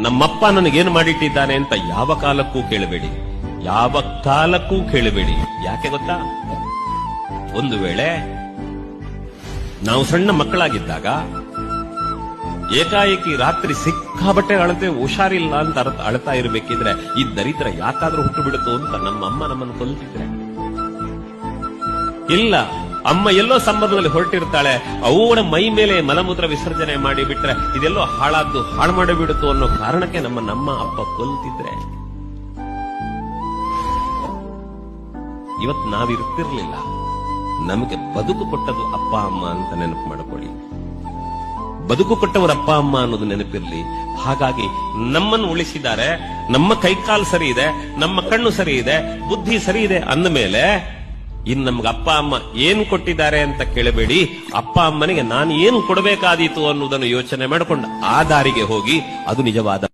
ನಮ್ಮಪ್ಪ ನನಗೇನು ಮಾಡಿಟ್ಟಿದ್ದಾನೆ ಅಂತ ಯಾವ ಕಾಲಕ್ಕೂ ಕೇಳಬೇಡಿ. ಯಾವ ಕಾಲಕ್ಕೂ ಕೇಳಬೇಡಿ. ಯಾಕೆ ಗೊತ್ತಾ? ಒಂದು ವೇಳೆ ನಾವು ಸಣ್ಣ ಮಕ್ಕಳಾಗಿದ್ದಾಗ ಏಕಾಏಕಿ ರಾತ್ರಿ ಸಿಕ್ಕಾಬಟ್ಟೆ ಅಳತೆ ಹುಷಾರಿಲ್ಲ ಅಂತ ಅಳ್ತಾ ಇರಬೇಕಿದ್ರೆ ಈ ದರಿದ್ರ ಯಾಕಾದ್ರೂ ಹುಟ್ಟು ಬಿಡುತ್ತೋ ಅಂತ ನಮ್ಮ ಅಮ್ಮ ನಮ್ಮನ್ನು ಕೊಲ್ತಿದ್ರೆ. ಇಲ್ಲ ಅಮ್ಮ ಎಲ್ಲೋ ಸಂಬಂಧದಲ್ಲಿ ಹೊರಟಿರ್ತಾಳೆ ಅವಳ ಮೈ ಮೇಲೆ ಮಲಮೂತ್ರ ವಿಸರ್ಜನೆ ಮಾಡಿ ಬಿಟ್ರೆ ಇದೆಲ್ಲೋ ಹಾಳಾದ್ದು, ಹಾಳು ಮಾಡಿಬಿಡುತ್ತು ಅನ್ನೋ ಕಾರಣಕ್ಕೆ ನಮ್ಮ ನಮ್ಮ ಅಪ್ಪ ಕೊಲ್ತಿದ್ರೆ. ಇವತ್ ನಾವಿರ್ತಿರ್ಲಿಲ್ಲ ನಮಗೆ ಬದುಕು ಕೊಟ್ಟದು ಅಪ್ಪ, ಅಮ್ಮ ಅಂತ ನೆನಪು ಮಾಡಿಕೊಳ್ಳಿ. ಬದುಕು ಕೊಟ್ಟವರ ಅಪ್ಪ, ಅಮ್ಮ ಅನ್ನೋದು ನೆನಪಿರ್ಲಿ. ಹಾಗಾಗಿ ನಮ್ಮನ್ನು ಉಳಿಸಿದ್ದಾರೆ, ನಮ್ಮ ಕೈಕಾಲು ಸರಿ ಇದೆ, ನಮ್ಮ ಕಣ್ಣು ಸರಿ ಇದೆ, ಬುದ್ಧಿ ಸರಿ ಇದೆ ಅಂದ ಮೇಲೆ ಇನ್ ನಮ್ಗೆ ಅಪ್ಪ, ಅಮ್ಮ ಏನ್ ಕೊಟ್ಟಿದ್ದಾರೆ ಅಂತ ಕೇಳಬೇಡಿ. ಅಪ್ಪ, ಅಮ್ಮನಿಗೆ ನಾನು ಏನು ಕೊಡಬೇಕಾದೀತು ಅನ್ನೋದನ್ನು ಯೋಚನೆ ಮಾಡಿಕೊಂಡು ಆ ದಾರಿಗೆ ಹೋಗಿ ಅದು ನಿಜವಾದ